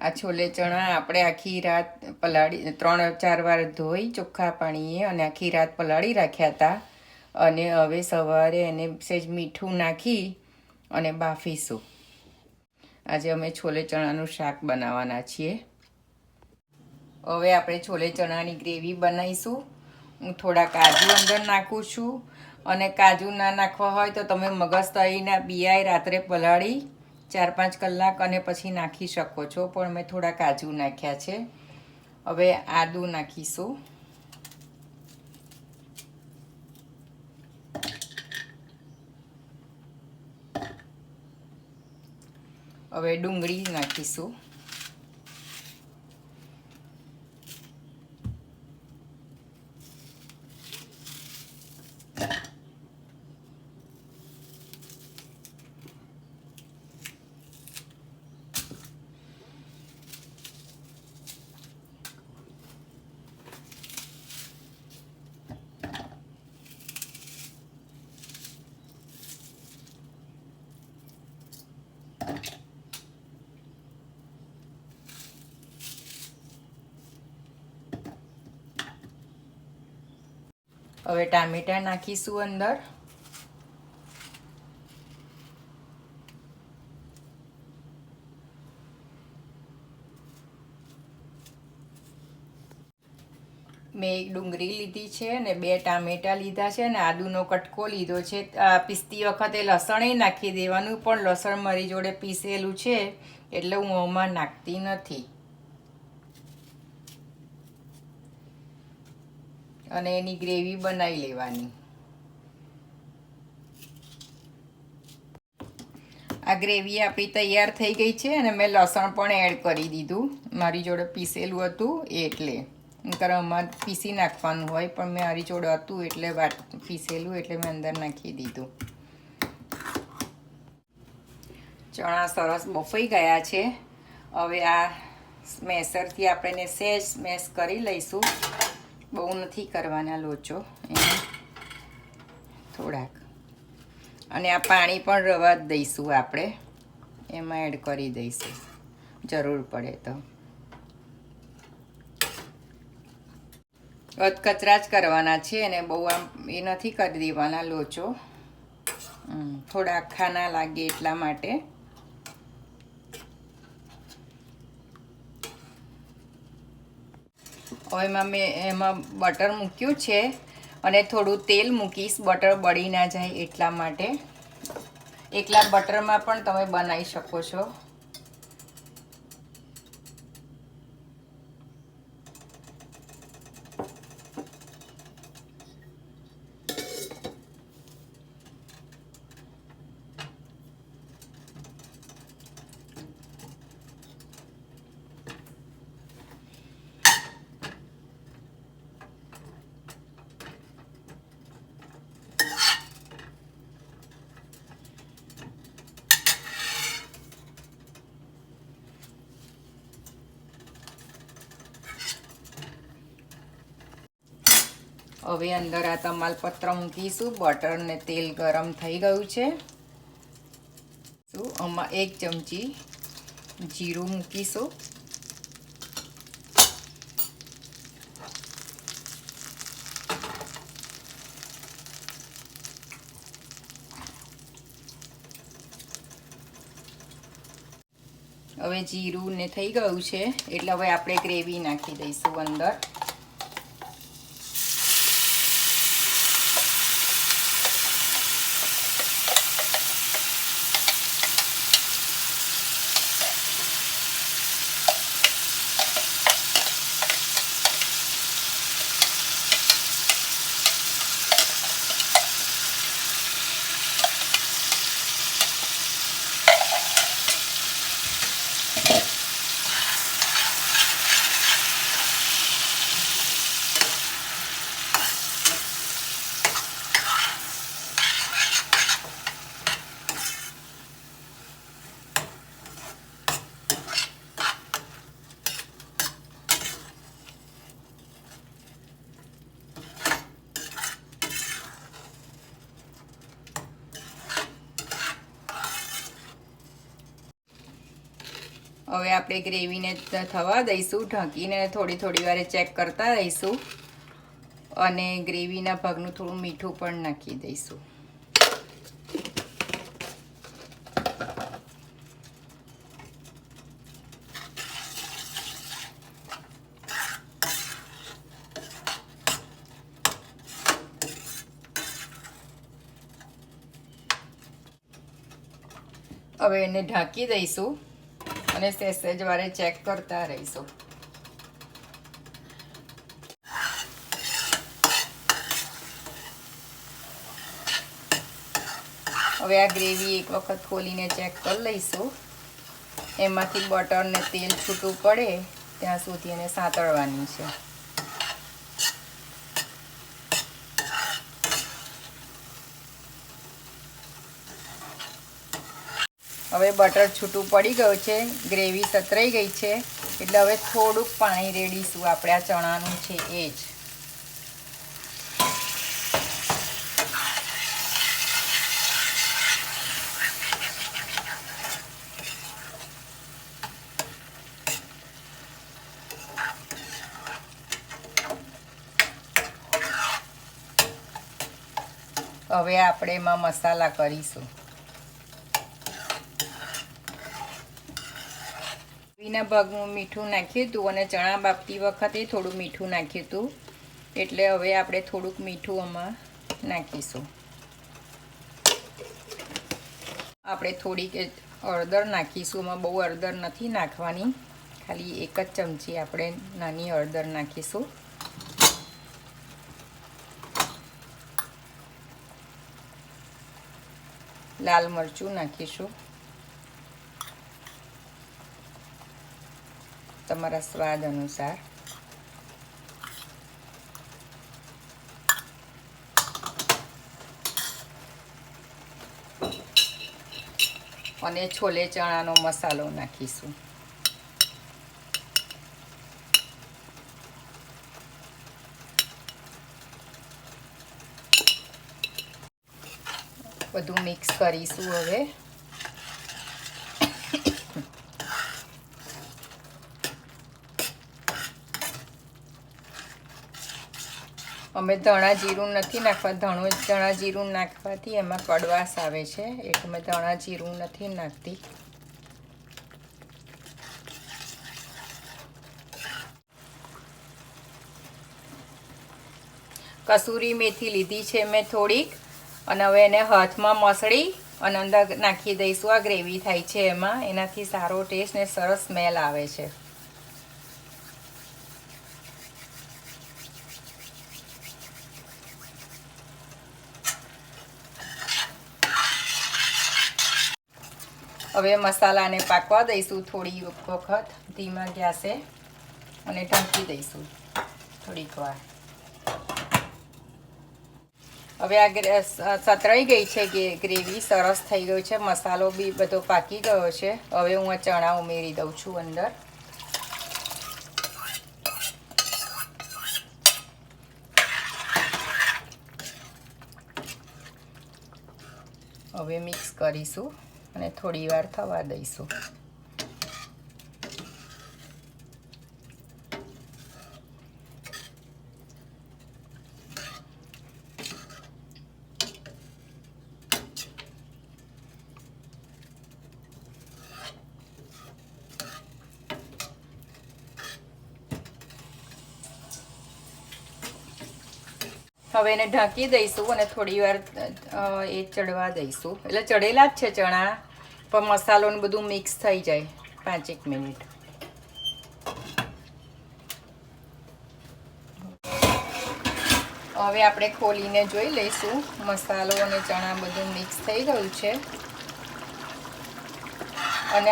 આ છોલે ચણા આપણે આખી રાત પલાળી, ત્રણ, ચાર વાર ધોઈ ચોખ્ખા પાણીએ અને આખી રાત પલાળી રાખ્યા હતા. અને હવે સવારે એને સહેજ મીઠું નાખી અને બાફીશું. આજે અમે છોલે ચણાનું શાક બનાવવાના છીએ. હવે આપણે છોલે ચણાની ગ્રેવી બનાવીશું. હું થોડા કાજુ અંદર નાખું છું. અને કાજુ ના નાખવા હોય તો તમે મગજ તળીના બિયાય રાત્રે પલાળી ચાર પાંચ કલાક અને પછી નાખી શકો છો, પણ મેં થોડા કાજુ નાખ્યા છે. હવે આદું નાખીશું. હવે ડુંગળી નાખીશું. હવે ટામેટા નાખીશું અંદર. મેં એક ડુંગળી લીધી છે અને બે ટામેટા લીધા છે અને આદુનો કટકો લીધો છે. પીસતી વખતે લસણેય નાખી દેવાનું, પણ લસણ મારી જોડે પીસેલું છે એટલે હું આમાં નાખતી નથી. અને એની ગ્રેવી બનાવી લેવાની. આ ગ્રેવી આપણી તૈયાર થઈ ગઈ છે અને મેં લસણ પણ એડ કરી દીધું. મારી જોડે પીસેલું હતું એટલે. આમાં પીસી નાખવાનું હોય, પણ મેં મારી જોડે હતું એટલે વાત પીસેલું એટલે મેં અંદર નાખી દીધું. ચણા સરસ બફાઈ ગયા છે. હવે આ સ્મેસરથી આપણે સહેજ સ્મેશ કરી લઈશું. બહુ નથી કરવાના લોચો એને થોડાક. અને આ પાણી પણ રવા જ દઈશું આપણે. એમાં એડ કરી દઈશું. જરૂર પડે તો. કચરા જ કરવાના છે અને બહુ આમ એ નથી કરી દેવાના લોચો. થોડા આખા લાગે એટલા માટે. હવે એમાં મેં એમાં બટર મૂક્યું છે અને થોડું તેલ મૂકીશ, બટર બળી ના જાય એટલા માટે. એકલા બટરમાં પણ તમે બનાવી શકો છો. હવે અંદર આ તમાલપત્ર મૂકીશું બટર ને તેલ ગરમ થઈ ગયું છે. આમાં એક ચમચી જીરું મૂકીશું. હવે જીરું ને થઈ ગયું છે. એટલે હવે આપણે ગ્રેવી નાખી દઈશું અંદર. હવે આપણે ગ્રેવીને થવા દઈશું, ઢાંકીને થોડી થોડી વારે ચેક કરતા રહીશું અને ગ્રેવીના ભાગનું થોડું મીઠું પણ નાખી દઈશું. હવે એને ઢાંકી દઈશું. અને સહેજ સહેજ ચેક કરતા રહીશું. હવે આ ગ્રેવી એક વખત ખોલીને ચેક કરી લઈશું. એમાંથી બટર ને તેલ છૂટું પડે, ત્યાં સુધી એને સાંતળવાની છે. હવે બટર છૂટું પડી ગયું છે, ગ્રેવી સતરાઈ ગઈ છે, એટલે હવે થોડુંક પાણી રેડીશું. આપણે આ ચણાનું છે એ જ. હવે આપણે એમાં મસાલા કરીશું. વિના ભાગનું મીઠું નાખ્યું હતું અને ચણા બાફતી વખતે થોડું મીઠું નાખ્યું હતું. એટલે હવે આપણે થોડુંક મીઠું આમાં નાખીશું. આપણે થોડીક હળદર નાખીશું. એમાં બહુ હળદર નથી નાખવાની. ખાલી એક જ ચમચી આપણે નાની હળદર નાખીશું. લાલ મરચું નાખીશું. તમારા સ્વાદ અનુસાર. અને છોલે ચણાનો મસાલો નાખીશું. બધું મિક્સ કરીશું હવે. અમે ધણા જીરું નથી નાખવા, ધણું ધણા જીરું નાખવાથી એમાં કડવાશ આવે છે. એટલે અમે ધણા જીરું નથી નાખતી. કસૂરી મેથી લીધી છે મેં થોડીક. અને હવે એને હાથમાં મસળી અને અંદર નાખી દઈશું. આ ગ્રેવી થાય છે એમાં. એનાથી સારો ટેસ્ટ ને સરસ સ્મેલ આવે છે. હવે મસાલાને પાકવા દઈશું થોડી વખત. ધીમા ગેસે અને ઢાંકી દઈશું થોડીક વાર. હવે આ સતરાઈ ગઈ છે કે ગ્રેવી, સરસ થઈ ગયું છે. મસાલો બી બધો પાકી ગયો છે. હવે હું આ ચણા ઉમેરી દઉં છું અંદર. હવે મિક્સ કરીશું. અને થોડી વાર થવા દઈશું. હવે એને ઢાંકી દઈશું અને થોડી વાર એ ચડવા દઈશું. એટલે ચડેલા જ છે ચણા. પણ મસાલો ને બધું મિક્સ થઈ જાય. પાંચેક મિનિટ. હવે આપણે ખોલીને જોઈ લઈશું. મસાલો અને ચણા બધું મિક્સ થઈ ગયું છે. અને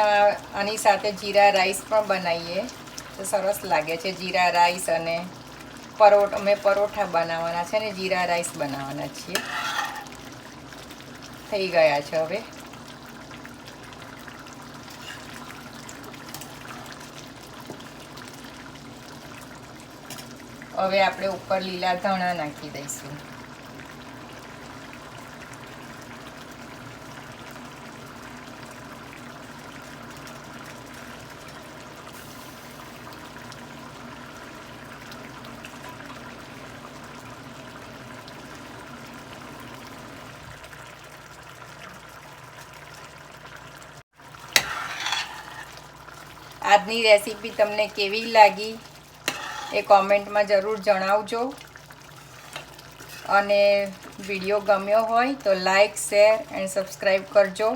આની સાથે જીરા રાઈસ પણ બનાવીએ. તો સરસ લાગે છે જીરા રાઈસ અને પરોઠ અમે પરોઠા બનાવવાના છે ને, જીરા રાઈસ બનાવવાના છીએ. થઈ ગયા છે હવે. હવે આપણે ઉપર લીલા ધણા નાખી દઈશું. આજની રેસીપી તમને કેવી લાગી? એ કોમેન્ટમાં જરૂર જણાવજો. અને વીડિયો ગમ્યો હોય તો લાઈક, શેર એન્ડ સબસ્ક્રાઈબ કરજો.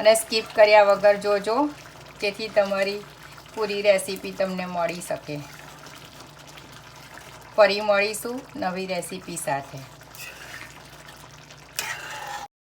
અને સ્કીપ કર્યા વગર જોજો, જેથી તમારી પૂરી રેસીપી તમને મળી શકે. ફરી મળીશું નવી રેસીપી સાથે.